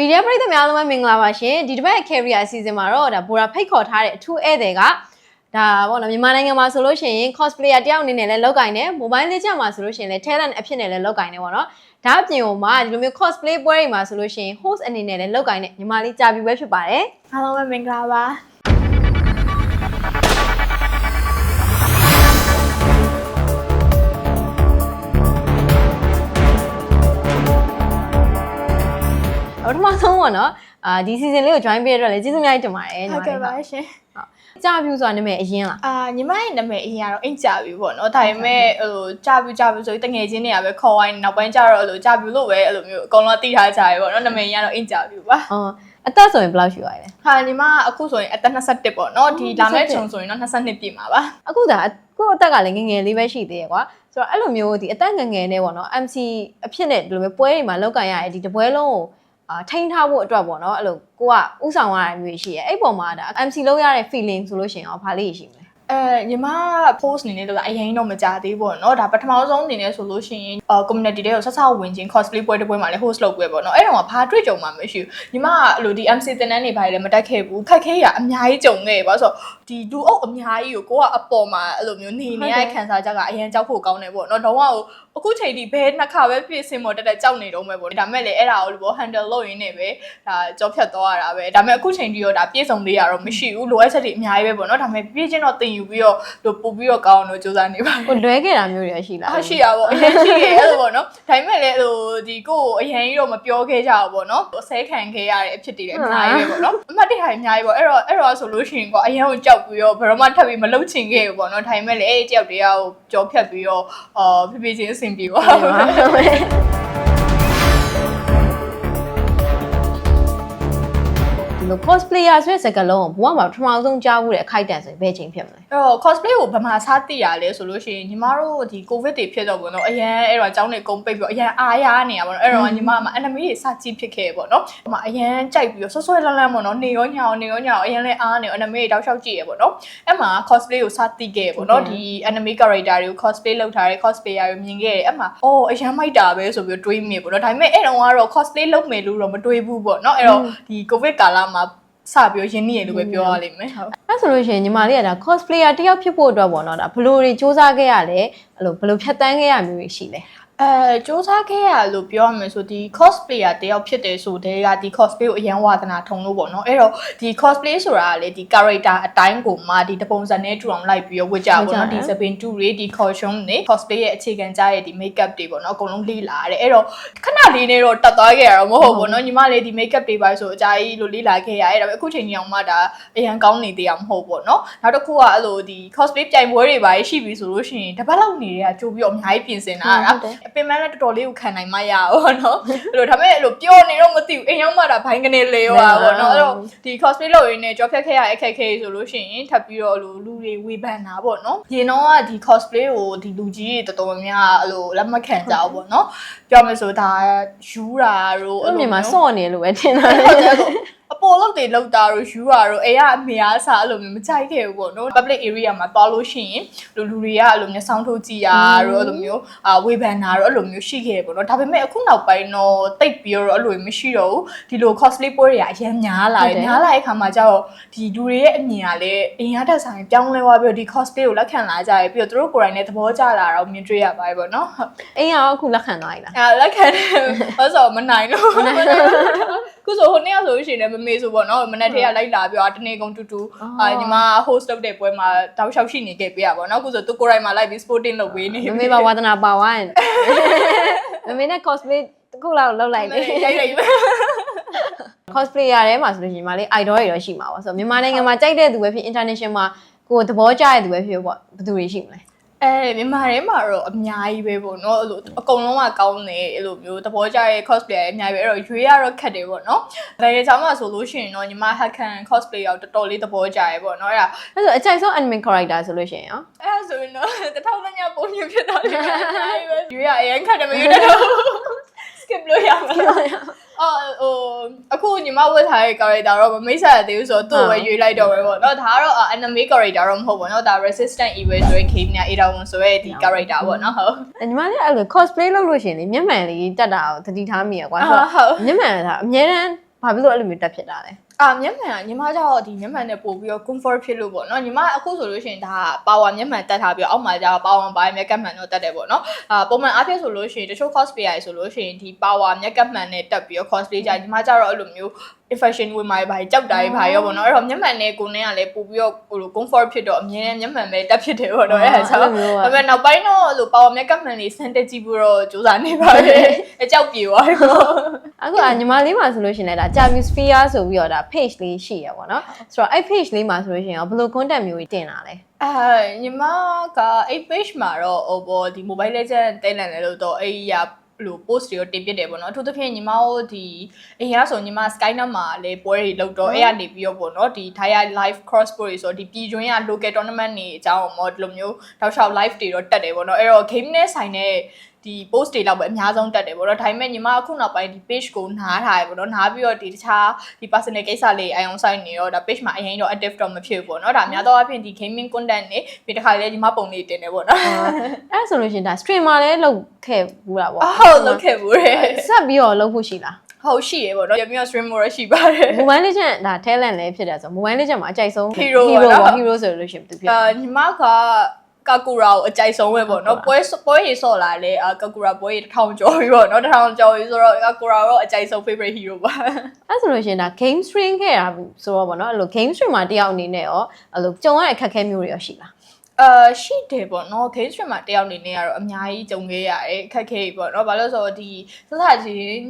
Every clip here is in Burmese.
ဗီဒီယိုပရိသတ်များအားလုံးပဲမင်္ဂလာပါရှင်ဒီတစ်ပတ် career season မှာတော့ဒါဘိုရာဖိတ်ခေါ်ထားတဲ့အထူးဧည့်သည်ကဒါပေါ့နော်မြန်မာနိုင်ငံမှာဆိုလို့ရှိရင် cosplayer တယောက်အနေနဲ့လည်းလောက်ကိုင်းတယ် mobile legend မှာဆိုလို့ရှိရင်လည်း talent အဖြစ်နဲ့လည်းလောက်ကိုင်းတယ်ပေါ့နော်ဒါအပြင်ဟိုမှာဒီလိုမျိုး cosplay ပွဲတွေမှာဆိုလို့ရှိရင် host အနေနဲ့လည်းလောက်ကိုင်းတဲ့ညီမလေးကြာပြီပဲဖြစ်ပါတယ်အားလုံးပဲမင်္ဂလာပါ ပထမဆုံးပေါ့နော်အာဒီ season လေးကို join ပေးရတဲ့အတွက်လည်းကျေးဇူးအများကြီးတင်ပါတယ်ညီမဟုတ်လေးကဲ့ပါရှင်ကြာပြီဆိုတာနာမည်အရင်လားအာညီမရဲ့နာမည်အရင်ကတော့အိမ်ကြပြီပေါ့နော်ဒါပေမဲ့ဟိုကြပြီကြပြီဆိုပြီးတငယ်ချင်းတွေကပဲခေါ်ဝိုင်းနောက်ပိုင်းကျတော့အဲ့လိုကြပြီလို့ပဲအဲ့လိုမျိုးအကုန်လုံးသိထားကြရပေါ့နော်နာမည်ကြီးကတော့အိမ်ကြပြီပါအော်အသက်ဆိုရင်ဘယ်လောက်ရှိပါလဲဟာညီမအခုဆိုရင်အသက်21ပေါ့နော်ဒီလာမယ့်ချုံဆိုရင်တော့22ပြည့်မှာပါအခုဒါကိုယ့်အသက်ကလည်းငယ်ငယ်လေးပဲရှိသေးတယ်ကွာဆိုတော့အဲ့လိုမျိုးဒီအသက်ငယ်ငယ်နဲ့ပေါ့နော် MC အဖြစ်နဲ့ဒီလိုမျိုးပွဲတွေမှာလောက်ကန်ရတဲ့ဒီတပွဲလုံးကို အာထိန်းထားဖို့အတွက်ပေါ့နော်အဲ့လိုကိုကဥဆောင်ရတဲ့မျိုးရှိရဲအဲ့ပုံမှာဒါ MC လောက်ရတဲ့ feeling ဆိုလို့ရှိရင်ရောဘာလေးရှိမလဲအဲညီမ post အနေနဲ့တော့အရင်တော့မကြသေးဘူးပေါ့နော်ဒါပထမဆုံးအနေနဲ့ဆိုလို့ရှိရင်အာ community တွေကိုဆက်ဆောက်ဝင်ချင်း cosplay ပွဲတစ်ပွဲမှာလည်း host လုပ်ပွဲပေါ့နော်အဲ့တော့ဘာတွေ့ကြုံမှမရှိဘူးညီမကအဲ့လိုဒီ MC တင်တန်းနေပါလေမတက်ခဲ့ဘူးခက်ခဲရအများကြီးကြုံခဲ့ပါဆိုတော့ဒီလူအုပ်အများကြီးကိုကိုကအပေါ်မှာအဲ့လိုမျိုးနေနေရတဲ့ခံစားချက်ကအရင်ကြောက်ဖို့ကောင်းတယ်ပေါ့နော်တော့ကအခုချိန်ထိဘဲနှစ်ခါပဲပြည့်စင်မော်တက်တက်ကြောက်နေတော့မယ်ပေါ့ဒါမဲ့လေအဲ့ဒါကိုလို့ handle လုပ်ရင်းနဲ့ပဲဒါကြောဖြတ်သွားရတာပဲဒါမဲ့အခုချိန်ထိရောဒါပြည့်စုံသေးရတော့မရှိဘူးလိုအပ်ချက်တွေအများကြီးပဲပေါ့နော်ဒါမဲ့ပြည့်ချင်းတော့တင်ယူပြီးတော့လို့ပို့ပြီးတော့ကောင်းအောင်လို့စူးစမ်းနေပါကိုလွဲခဲ့တာမျိုးတွေရရှိလားအားရှိရပါဘောအရင်ရှိရအဲ့လိုပေါ့နော်ဒါပေမဲ့လည်းဟိုဒီကိုကိုအရင်ကြီးတော့မပြောခဲ့ကြဘူးပေါ့နော်အဆဲခံခဲ့ရတဲ့အဖြစ်တွေလည်းအများကြီးပဲပေါ့နော်အမှတ်တရအများကြီးပေါ့အဲ့တော့အဲ့တော့ဆိုလို့ရှိရင်ကွာအရင်ကိုကြောက်ပြီးတော့ဘယ်တော့မှထပ်ပြီးမလှုပ်ချင်ခဲ့ဘူးပေါ့နော်ဒါပေမဲ့လည်းအဲ့တယောက်တယောက်ကြောဖြတ်ပြီးတော့အာဖြည်းဖြည်းချင်းအဆင်ပြေပါဒီ လို cosplayer ဆိုတဲ့စကားလုံးကိုဘဝမှာပထမဆုံးကြားဘူးတဲ့အခိုက်အတန့်ဆိုရင်ဘယ်ချိန်ဖြစ်မလဲအဲ့တော့ cosplay ကိုဗမာစားသိရလဲဆိုလို့ရှိရင်ညီမတို့ဒီ covid တွေဖြစ်တော့ဘောနော်အရန်အဲ့တော့အကြောင်းတွေကုန်ပိတ်ပြီးတော့အရန်အားရနေရပါတော့အဲ့တော့ညီမက anime တွေစကြည့်ဖြစ်ခဲ့ပေါ့နော်ဒီမှာအရန်ကြိုက်ပြီးတော့ဆွဆွဲလန်းလန်းပေါ့နော်နေရောညောင်နေရောညောင်အရန်လဲအားနေ anime တွေတောက်လျှောက်ကြည့်ရပေါ့နော်အဲ့မှာ cosplay ကိုစသိခဲ့ပေါ့နော်ဒီ anime character တွေကို cosplay လုပ်ထားတဲ့ cosplayer တွေမြင်ခဲ့တယ်အဲ့မှာအော်အရန်မိုက်တာပဲဆိုပြီးတော့တွေးမိပေါ့နော်ဒါပေမဲ့အဲ့တော့ကတော့ cosplay လုပ်မယ်လို့တော့မတွေးဘူးပေါ့နော်အဲ့တော့ဒီ covid ကာလမှာ စပြီးတော့ရင်းနှီးရလို့ပဲပြောရလိမ့်မယ်ဟုတ်အဲ့ဆိုလို့ရှိရင်ညီမလေးကဒါ cosplayer တယောက်ဖြစ်ဖို့အတွက်ပေါ့နော်ဒါဘယ်လိုတွေစူးစမ်းခဲ့ရလဲအဲ့လိုဘယ်လိုဖြတ်တန်းခဲ့ရမျိုးတွေရှိလဲ အဲစူးစမ်းခဲ့ရလို့ပြောရမယ်ဆိုဒီ cosplayer တယောက်ဖြစ်တယ်ဆိုတဲ့ကဒီ cosplay ကိုအရန်ဝါသနာထုံလို့ပေါ့နော်အဲ့တော့ဒီ cosplay ဆိုတာကလေဒီ character အတိုင်းကိုမှဒီတပုံစံနဲ့ထူအောင်လိုက်ပြီးတော့ဝတ်ကြပေါ့နော်ဒီစပင်တူတွေဒီ costume တွေ cosplay ရဲ့အခြေခံကြားရဲ့ဒီ makeup တွေပေါ့နော်အကုန်လုံးလေ့လာရတယ်အဲ့တော့ခဏလေးနဲ့တော့တက်သွားခဲ့ရတော့မဟုတ်ဘူးနော်ညီမလေးဒီ makeup တွေပါဆိုအကြာကြီးလို့လေ့လာခဲ့ရတယ်ဒါပေမဲ့အခုချိန်ကြီးအောင်မှဒါအရန်ကောင်းနေသေးအောင်မဟုတ်ဘူးနော်နောက်တစ်ခုကအဲ့လိုဒီ cosplay ပြိုင်ပွဲတွေပါရှိပြီဆိုလို့ရှိရင်တပတ်လောက်နေတွေကကြိုးပြီးတော့အများကြီးပြင်ဆင်တာအဲ့ဒါအပင်မလည်းတော်တော်လေးကိုခံနိုင်မှရအောင်နော်အဲ့လိုဒါပေမဲ့အဲ့လိုပျော်နေတော့မသိဘူးအိမ်ရောက်မှဒါဘိုင်းကနေလေရောပါဘောနော်အဲ့တော့ဒီ cosplay လုပ်ရင်းနဲ့ကြောဖြတ်ခဲ့ရအခက်ခဲဆိုလို့ရှိရင်ထပ်ပြီးတော့အဲ့လိုလူတွေဝေဖန်တာပေါ့နော်ရင်တော့ကဒီ cosplay ကိုဒီလူကြီးတွေတော်တော်များများအဲ့လိုလက်မခံကြဘူးပေါ့နော်ပြောမယ်ဆိုဒါယူတာတို့အဲ့လိုမြန်မာစော့နေလို့ပဲထင်တာဟုတ်တယ်ဟုတ် အပေါ်လောက်တွေလောက်တာတို့ယူတာတို့အဲကအမေအားစားအဲ့လိုမျိုးမကြိုက်ခဲ့ဘူးပေါ့နော် public area မှာသွားလို့ရှိရင်လူလူတွေကအဲ့လိုမျိုးစောင်းထုတ်ကြည့်ရတို့အဲ့လိုမျိုးအာဝေဖန်တာတို့အဲ့လိုမျိုးရှိခဲ့ပေါ့နော်ဒါပေမဲ့အခုနောက်ပိုင်းတော့တိတ်ပြီးတော့အဲ့လိုမရှိတော့ဘူးဒီလို cosplay ပွဲတွေကအရင်များလာတယ်များလာတဲ့အခါမှာကျတော့ဒီလူတွေရဲ့အမြင်ကလည်းအင်အားတက်ဆိုင်ပြောင်းလဲသွားပြီးတော့ဒီ cosplay ကိုလက်ခံလာကြရပြီးတော့သူတို့ကိုယ်တိုင်လည်းသဘောကျလာတော့မြင်တွေ့ရပါတယ်ပေါ့နော်ဟုတ်အိမ်ရောအခုလက်ခံသွားပြီလားအဲလက်ခံတယ်ဘာလို့ဆိုတော့မနိုင်လို့မနိုင်လို့ ခုဆိုဟိုနေ့ကဆိုလို့ရှိရင်လည်းမမေဆိုပေါ့နော်မနက်ထဲကလိုက်လာပြီးတော့တနေ့ကုန်တူတူအာညီမ host လုပ်တဲ့ပွဲမှာတောက်လျှောက်ရှိနေခဲ့ပြရပါတော့ခုဆိုသူကိုယ်တိုင်မှာလိုက်ပြီး sporting လုပ်ပေးနေမမေပါဝါသနာပါဝိုင်းမမေနဲ့ cosplay တစ်ခုလောက်လုပ်လိုက်လေရိုက်ရိုက်ပဲ cosplayer ထဲမှာဆိုလို့ရှိရင်မလေး idol တွေတော့ရှိမှာပါဆိုတော့မြန်မာနိုင်ငံမှာကြိုက်တဲ့သူပဲဖြစ် international မှာကိုယ်သဘောကျတဲ့သူပဲဖြစ်ပေါ့ဘယ်သူတွေရှိမလဲ အဲမြန်မာထဲမှာတော့အများကြီးပဲပေါ့နော်အဲ့လိုအကုန်လုံးကကောင်းတယ်အဲ့လိုမျိုးသဘောကျတဲ့ cosplayer အများကြီးပဲအဲ့တော့ရွေးရတော့ခက်တယ်ပေါ့နော်ဒါရဲ့ကြောင့်မှဆိုလို့ရှိရင်တော့ညီမ hacken cosplay ရောက်တော်တော်လေးသဘောကျရဲပေါ့နော်အဲ့ဒါအဲ့ဆိုအကြိုက်ဆုံး anime character ဆိုလို့ရှိရင်ရောအဲ့ဒါဆိုရင်တော့တထောင်ညပုံညဖြစ်တာလေရွေးရအရင်ခက်တယ်မရွေးတော့ skip လို့ရမှာ အော်ဟိုအခုညီမဝတ်ထားတဲ့ character တော့မမိတ်ဆက်ရသေးဘူးဆိုတော့သူ့ကိုပဲရွေးလိုက်တော့ပဲပေါ့နော်ဒါကတော့ anime character တော့မဟုတ်ဘူးနော်ဒါ resistant evil ဆိုတဲ့ game နဲ့ ada won ဆိုတဲ့ဒီ character ပေါ့နော်ဟုတ်ညီမလည်းအဲ့လို cosplay လုပ်လို့ရှင်လေမျက်မှန်လေးတက်တာကိုသတိထားမိရကွာဆိုတော့မျက်မှန်ကအများတန်းဘာဖြစ်လို့အဲ့လိုမျိုးတက်ဖြစ်တာလဲ အာမျက်မှန်ကညီမကျတော့ဒီမျက်မှန်နဲ့ပို့ပြီးတော့ comfort ဖြစ်လို့ပေါ့နော်ညီမအခုဆိုလို့ရှိရင်ဒါက power မျက်မှန်တက်ထားပြီးတော့အောက်မှာကျတော့ power ပိုင်းမျက်ကပ်မှန်တော့တက်တယ်ပေါ့နော်အာပုံမှန်အားဖြင့်ဆိုလို့ရှိရင်တချို့ cosplayer တွေဆိုလို့ရှိရင်ဒီ power မျက်ကပ်မှန်နဲ့တက်ပြီးတော့ cosplay ကြညီမကျတော့အဲ့လိုမျိုး infection ဝင်มาရပါကြောက်တာရပါရောပေါ့နော်အဲ့တော့မျက်မှန်နဲ့ကိုနဲ့ကလည်းပို့ပြီးတော့ဟိုလို comfort ဖြစ်တော့အမြဲတမ်းမျက်မှန်ပဲတက်ဖြစ်တယ်ပေါ့နော်အဲ့ဒါကြောင့်ဒါပေမဲ့နောက်ပိုင်းတော့ဟိုလို power makeup မှန်လေးစမ်းတက်ကြည့်ဖို့တော့စူးစမ်းနေပါတယ်အကြောက်ပြေသွားတယ်ပေါ့အခုအညီမလေးမှာဆိုလို့ရှင်လည်းဒါ Jamu Sphere ဆိုပြီးတော့ဒါ page လေးရှိရပေါ့နော်ဆိုတော့အဲ့ page လေးမှာဆိုလို့ရှင်ရောဘယ်လို content မျိုးကြီးတင်လာလဲအဲညီမကအဲ့ page မှာတော့ဟိုဘောဒီ mobile legend တိတ်လန်တယ်လို့တော့အဲ့ရ လို့ post တွေတော့တင်ပြတယ်ပေါ့နော်အထူးသဖြင့်ညီမတို့ဒီအရင်ကဆိုညီမ Skynet မှာလေပွဲတွေလုပ်တော့အဲ့ကနေပြီးတော့ပေါ့နော်ဒီ Thai live cross sport တွေဆိုဒီပြည်တွင်းက local tournament တွေအကြောင်းပေါ့ဒီလိုမျိုးတောက်လျှောက် live တွေတော့တက်တယ်ပေါ့နော်အဲ့တော့ game နဲ့ဆိုင်တဲ့ ဒီ post တွေလောက်ပဲအများဆုံးတက်တယ်ပေါ့နော်ဒါပေမဲ့ညီမအခုနောက်ပိုင်းဒီ page ကိုနားထားရပေါ့နော်နားပြီးတော့ဒီတခြားဒီ personal ကိစ္စလေးအယုံဆိုင်နေတော့ဒါ page မှာအရင်တော့ active တော့မဖြစ်ဘူးပေါ့နော်ဒါအများသောအားဖြင့်ဒီ gaming content တွေပြီးတခါလေညီမပုံလေးတင်တယ်ပေါ့နော်။အဲ့ဆိုလို့ရှရင်ဒါ streamer လည်းလုပ်ခဲ့ဘူးတာပေါ့အဟုတ်လုပ်ခဲ့ဘူးတဲ့ဆက်ပြီးတော့လုပ်ဖို့ရှိလားဟုတ်ရှိရေပေါ့နော်ရမျိုး stream မို့ရရှိပါတယ်။ Mobile Legend ဒါ talent လည်းဖြစ်တယ်ဆို Mobile Legend မှာအကြိုက်ဆုံး Hero ပေါ့ hero နော်ပေါ့ hero ဆိုလို့ရှရင်သူဖြစ်အာညီမက ကာကူရာကိုအကြိုက်ဆုံးပဲပေါ့နော်ပွဲပွဲရေဆော့လာလေအာကာကူရာပွဲရေတစ်ထောင်ကျော်ပြီပေါ့နော်တစ်ထောင်ကျော်ပြီဆိုတော့ကာကူရာတော့အကြိုက်ဆုံး favorite hero ပါအဲ့ဆိုလို့ရှရင်ဒါ game stream ခဲ့တာဆိုတော့ပေါ့နော်အဲ့လို game stream မှာတယောက်အနေနဲ့ရောအဲ့လိုကြုံရတဲ့အခက်အခဲမျိုးတွေရောရှိလားအာရှိတယ်ပေါ့နော် game stream မှာတယောက်အနေနဲ့ကတော့အများကြီးကြုံခဲ့ရတယ်အခက်အခဲကြီးပေါ့နော်ဘာလို့လဲဆိုတော့ဒီစစချင်း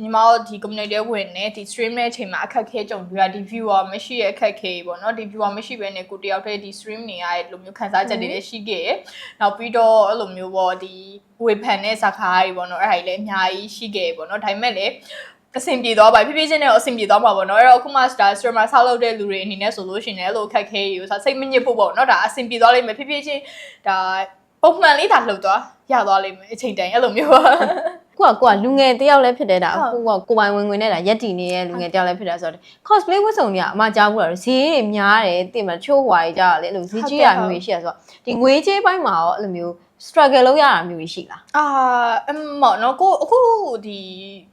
ညီမတို့ဒီ community ဝင်နေဒီ stream နဲ့အချိန်မှာအခက်အခဲကြုံပြီးတာဒီ viewer မရှိရဲ့အခက်အခဲကြီးပေါ့နော်ဒီ viewer မရှိဘဲနဲ့ကိုတယောက်တည်းဒီ stream နေရတဲ့လိုမျိုးခန်းစားချက်တွေလည်းရှိခဲ့ရနောက်ပြီးတော့အဲ့လိုမျိုးပေါ့ဒီဝေဖန်တဲ့ဇာတ်ကားတွေပေါ့နော်အဲ့ဒါကြီးလည်းအများကြီးရှိခဲ့ပေါ့နော်ဒါပေမဲ့လည်းအဆင်ပြေသွားပါဖြည်းဖြည်းချင်းနဲ့အဆင်ပြေသွားမှာပေါ့နော်အဲ့တော့အခုမှ star streamer ဆောက်လုပ်တဲ့လူတွေအနေနဲ့ဆိုလို့ရှိရင်လည်းအဲ့လိုအခက်အခဲကြီးကိုစိတ်မညစ်ဖို့ပေါ့နော်ဒါအဆင်ပြေသွားလိမ့်မယ်ဖြည်းဖြည်းချင်းဒါပုံမှန်လေးဒါလှုပ်သွားရသွားလိမ့်မယ်အချိန်တိုင်းအဲ့လိုမျိုးပါ ကိုကကိုကလူငယ်တယောက်လည်းဖြစ်တဲ့ဒါဟုတ်ကိုကကိုပိုင်ဝင်ဝင်နဲ့ဒါရက်တီနေတဲ့လူငယ်တယောက်လည်းဖြစ်တာဆိုတော့ cosplay ဝတ်စုံတွေကအမကြားဘူးလားဈေးတွေများတယ်တင်မချိုးဟွာကြီးကြတာလေအဲ့လိုဈေးကြီးရမျိုးတွေရှိရဆိုတော့ဒီငွေကြေးပိုင်းမှာရောအဲ့လိုမျိုး struggle လုပ်ရတာမျိုးကြီးရှိလားအာအမနော်ကိုအခုဒီ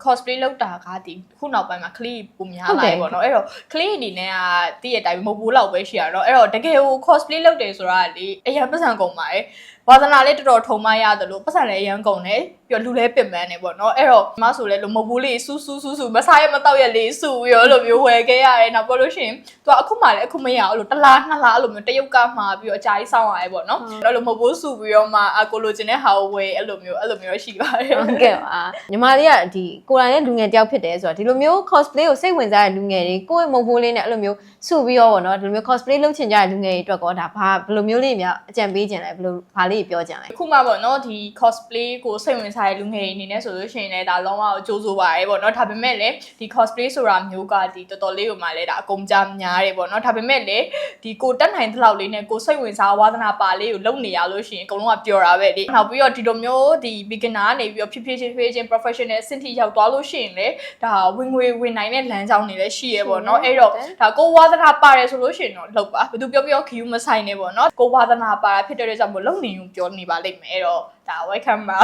cosplay လောက်တာကဒီခုနောက်ပိုင်းမှာ clip ပုံများလာပြီပေါ့နော်အဲ့တော့ clip အနေနဲ့ကတည့်ရတိုင်းမဟုတ်ဘူးလောက်ပဲရှိရတော့အဲ့တော့တကယ်ကို cosplay လောက်တယ်ဆိုတာကလေအရင်ပတ်စံကုန်ပါတယ် ဝါသနာလေးတော်တော်ထုံမရတယ်လို့ပတ်စံလည်းအရင်ကုန်တယ်ပြီးတော့လူလည်းပင်ပန်းနေပေါ့နော်အဲ့တော့ဒီမဆိုလဲလို့မဟုတ်ဘူးလေးစူးစူးစူးစူးမစားရမတော့ရလေးစူပြီးတော့အဲ့လိုမျိုးဝယ်ခဲ့ရတယ်နောက်ပြောလို့ရှိရင်သူကအခုမှလည်းအခုမရအောင်လို့တစ်လားနှစ်လားအဲ့လိုမျိုးတရုတ်ကမှာပြီးတော့အကြာကြီးစောင့်ရတယ်ပေါ့နော်အဲ့လိုမဟုတ်ဘူးစူပြီးတော့မှအကိုလိုချင်တဲ့ဟာကိုဝယ်အဲ့လိုမျိုးအဲ့လိုမျိုးရှိပါတယ်ဟုတ်ကဲ့ပါညီမလေးကဒီကိုယ်တိုင်ရဲ့လူငယ်တယောက်ဖြစ်တယ်ဆိုတော့ဒီလိုမျိုး cosplay ကိုစိတ်ဝင်စားတဲ့လူငယ်တွေကိုယ့်ရဲ့မုံဖိုးလေးနဲ့အဲ့လိုမျိုးစုပြီးတော့ဗောနော်ဒီလိုမျိုး cosplay လုပ်ချင်ကြတဲ့လူငယ်တွေအတွက်ကောဒါဘာဘယ်လိုမျိုးလေးများအကြံပေးခြင်းလဲဘယ်လိုဘာလေးပြောခြင်းလဲခုမှပေါ့နော်ဒီ cosplay ကိုစိတ်ဝင်စားတဲ့လူငယ်တွေအနေနဲ့ဆိုလို့ရှိရင်လည်းဒါလုံးဝကြိုးစိုးပါရဲပေါ့နော်ဒါပေမဲ့လည်းဒီ cosplay ဆိုတာမျိုးကဒီတော်တော်လေးကိုမှလည်းဒါအကုန်ကြများတယ်ပေါ့နော်ဒါပေမဲ့လည်းဒီကိုတက်နိုင်တဲ့လောက်လေးနဲ့ကိုစိတ်ဝင်စားဝါသနာပါလေးကိုလုပ်နေရလို့ရှိရင်အကုန်လုံးကပျော်တာပဲလေနောက်ပြီးတော့ဒီလိုမျိုးဒီ beginner ကနေပြီးတော့ဖြည်းဖြည်းချင်းဖြည်းချင်း professional အဆင့်ထိရောက်သွားလို့ရှိရင်လည်းဒါဝင်ငွေဝင်နိုင်တဲ့လမ်းကြောင်းတွေလည်းရှိရဲပေါ့နော်အဲ့တော့ဒါကိုဝါသနာပါတယ်ဆိုလို့ရှိရင်တော့လောက်ပါဘယ်သူပြောပြောခယူမဆိုင်နေပေါ့နော်ကိုဝါသနာပါတာဖြစ်တဲ့အတွက်ကြောင့်မလုံနေဘူးပြောနေပါလိမ့်မယ်အဲ့တော့ ဒါ welcome ပါ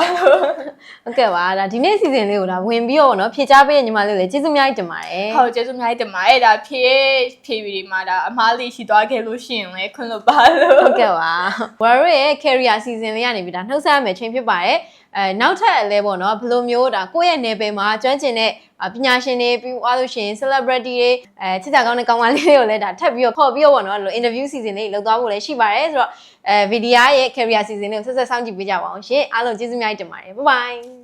ဟုတ်ကဲ့ပါဒါဒီနေ့ season လေးကိုဒါဝင်ပြီးတော့ဗောနော်ဖြေချပေးတဲ့ညီမလေးကိုလည်းကျေးဇူးအများကြီးတင်ပါတယ်ဟုတ်ကျေးဇူးအများကြီးတင်ပါတယ်ဒါဖြည့်ဖြည့်ပြီးဒီမှာဒါအမားလေးရှိသွားခဲ့လို့ရှိရင်လည်းခွင့်လွှတ်ပါလို့ဟုတ်ကဲ့ပါဝါရရဲ့ career season လေးကနေပြီးဒါနှုတ်ဆက်ရမယ့်ချိန်ဖြစ်ပါတယ်အဲနောက်ထပ်လဲပေါ့နော်ဘယ်လိုမျိုးဒါကိုယ့်ရဲ့နယ်ပယ်မှာကျွမ်းကျင်တဲ့အာပညာရှင်တွေပြီးသွားလို့ရှိရင် celebrity တွေအဲချစ်ကြကောင်းတဲ့ကောင်းမလေးတွေကိုလည်းဒါထပ်ပြီးတော့ခေါ်ပြီးတော့ပေါ့နော်ဒီလို interview season လေးလုပ်သွားဖို့လည်းရှိပါတယ်ဆိုတော့အဲဗီဒီယိုရဲ့ career season လေးကိုဆက်ဆက်စောင့်ကြည့်ပေးကြပါအောင်ရှင်အားလုံးကျေးဇူးအများကြီးတင်ပါတယ် bye bye